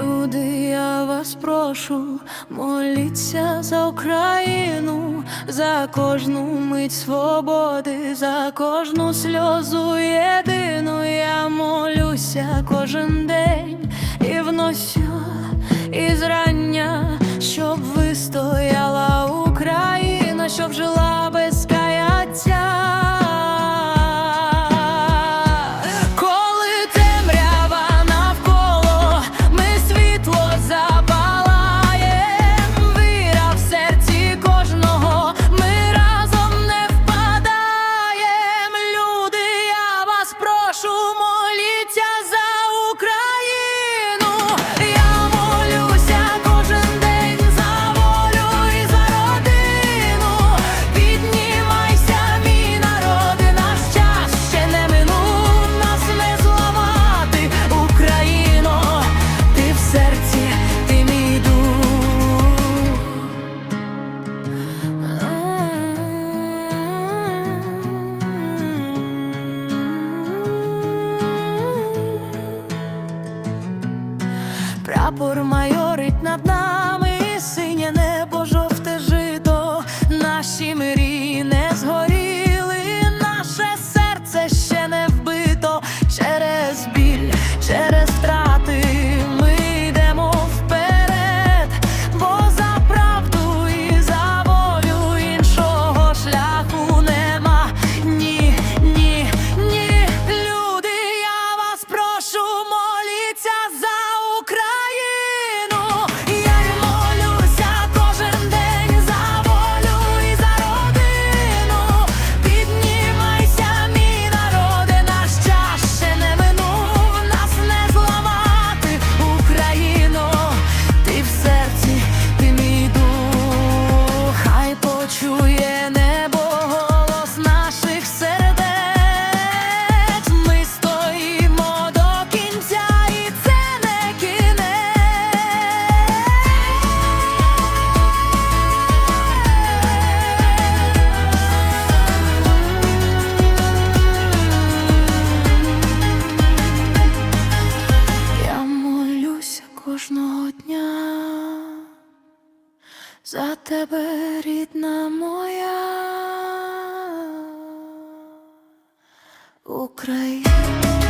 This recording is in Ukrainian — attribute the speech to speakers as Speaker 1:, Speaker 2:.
Speaker 1: Люди, я вас прошу, моліться за Україну, за кожну мить свободи, за кожну сльозу єдину я молюся кожен. душу. прапор маю за тебе рідна моя Україна.